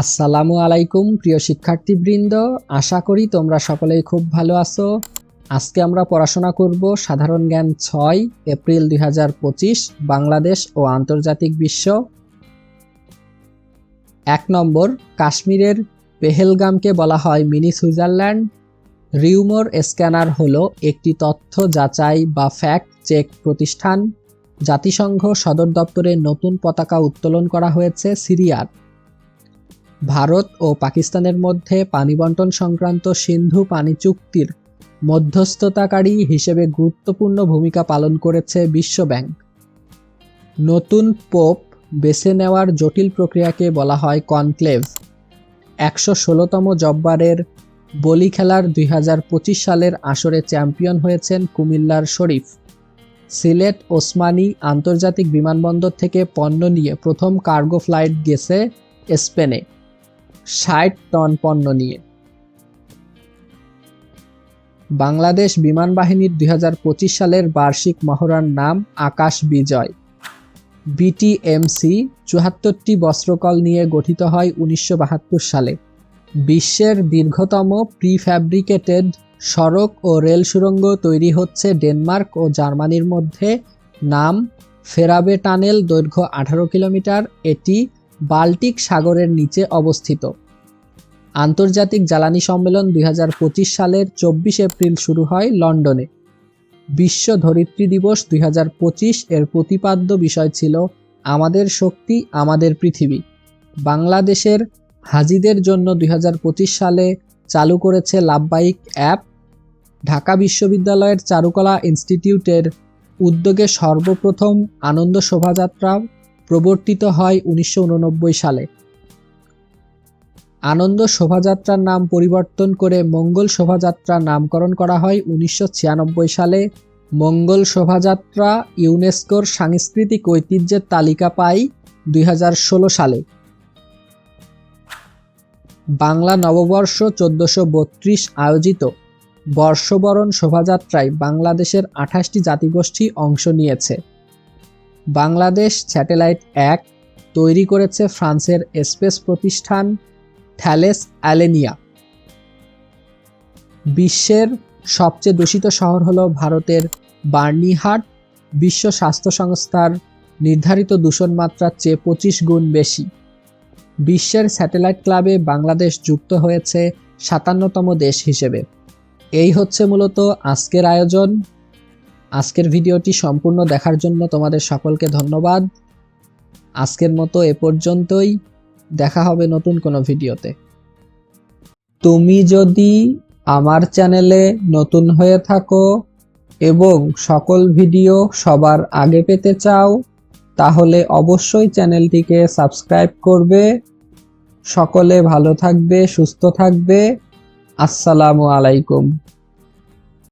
আসসালামু আলাইকুম, প্রিয় শিক্ষার্থীবৃন্দ। আশা করি তোমরা সকলেই খুব ভালো আছো। আজকে আমরা পড়াশোনা করব সাধারণ জ্ঞান ছয়, এপ্রিল দুই হাজার পঁচিশ, বাংলাদেশ ও আন্তর্জাতিক বিশ্ব। এক নম্বর, কাশ্মীরের পেহেলগামকে বলা হয় মিনি সুইজারল্যান্ড। রিউমোর স্ক্যানার হলো একটি তথ্য যাচাই বা ফ্যাক্ট চেক প্রতিষ্ঠান। জাতিসংঘ সদর দপ্তরে নতুন পতাকা উত্তোলন করা হয়েছে সিরিয়ার। ভারত ও পাকিস্তানের মধ্যে পানি বন্টন সংক্রান্ত সিন্ধু পানি চুক্তির মধ্যস্থতাকারী হিসেবে গুরুত্বপূর্ণ ভূমিকা পালন করেছে বিশ্বব্যাংক নতুন পোপ বেছে নেওয়ার জটিল প্রক্রিয়াকে বলা হয় কনক্লেভ। একশো ষোলোতম জব্বারের বলি খেলার দুই হাজার পঁচিশ সালের আসরে চ্যাম্পিয়ন হয়েছেন কুমিল্লার শরীফ। সিলেট ওসমানী আন্তর্জাতিক বিমানবন্দর থেকে পণ্য নিয়ে প্রথম কার্গো ফ্লাইট গেছে স্পেনে। ষাট টন পণ্য নিয়ে। বাংলাদেশ বিমান বাহিনীর দু হাজার পঁচিশ সালের বার্ষিক মহড়ার নাম আকাশ বিজয়। বিটিএমসি চুহাত্তরটি বস্ত্রকল নিয়ে গঠিত হয় উনিশশো বাহাত্তর সালে। বিশ্বের দীর্ঘতম প্রিফ্যাব্রিকেটেড সড়ক ও রেল সুড়ঙ্গ তৈরি হচ্ছে ডেনমার্ক ও জার্মানির মধ্যে। নাম ফেরাবে টানেল দৈর্ঘ্য আঠারো কিলোমিটার। এটি বাল্টিক সাগরের নিচে অবস্থিত। আন্তর্জাতিক জ্বালানি সম্মেলন দু হাজার পঁচিশ সালের চব্বিশ এপ্রিল শুরু হয় লন্ডনে। বিশ্ব ধরিত্রী দিবস দু হাজার পঁচিশ এর প্রতিপাদ্য বিষয় ছিল আমাদের শক্তি, আমাদের পৃথিবী। বাংলাদেশের হাজিদের জন্য দুই হাজার পঁচিশ সালে চালু করেছে লাভবাহিক অ্যাপ। ঢাকা বিশ্ববিদ্যালয়ের চারুকলা ইনস্টিটিউটের উদ্যোগে সর্বপ্রথম আনন্দ শোভাযাত্রা প্রবর্তিত হয় উনিশশো উন নব্বই সালে। আনন্দ শোভাযাত্রার নাম পরিবর্তন করে মঙ্গল শোভাযাত্রা নামকরণ করা হয় উনিশশো ছিয়ানব্বই সালে। মঙ্গল শোভাযাত্রা ইউনেস্কোর সাংস্কৃতিক ঐতিহ্যের তালিকা পায় দুই হাজার ষোলো সালে। বাংলা নববর্ষ চোদ্দশো আয়োজিত বর্ষবরণ শোভাযাত্রায় বাংলাদেশের আঠাশটি জাতিগোষ্ঠী অংশ নিয়েছে। বাংলাদেশ স্যাটেলাইট এক তৈরি করেছে ফ্রান্সের স্পেস প্রতিষ্ঠান থ্যালেস অ্যালেনিয়া। বিশ্বের সবচেয়ে দূষিত শহর হল ভারতের বার্নিহাট। বিশ্ব স্বাস্থ্য সংস্থার নির্ধারিত দূষণ মাত্রার চেয়ে পঁচিশ গুণ বেশি। বিশ্বের স্যাটেলাইট ক্লাবে বাংলাদেশ যুক্ত হয়েছে সাতান্নতম দেশ হিসেবে। এই হচ্ছে মূলত আজকের আয়োজন। আজকের ভিডিওটি সম্পূর্ণ দেখার জন্য তোমাদের সকলকে ধন্যবাদ। আজকের মতো এ পর্যন্তই। দেখা হবে নতুন কোনো ভিডিওতে। তুমি যদি আমার চ্যানেলে নতুন হয়ে থাকো এবং সকল ভিডিও সবার আগে পেতে চাও, তাহলে অবশ্যই চ্যানেলটিকে সাবস্ক্রাইব করবে। সকলে ভালো থাকবে, সুস্থ থাকবে। আসসালামু আলাইকুম।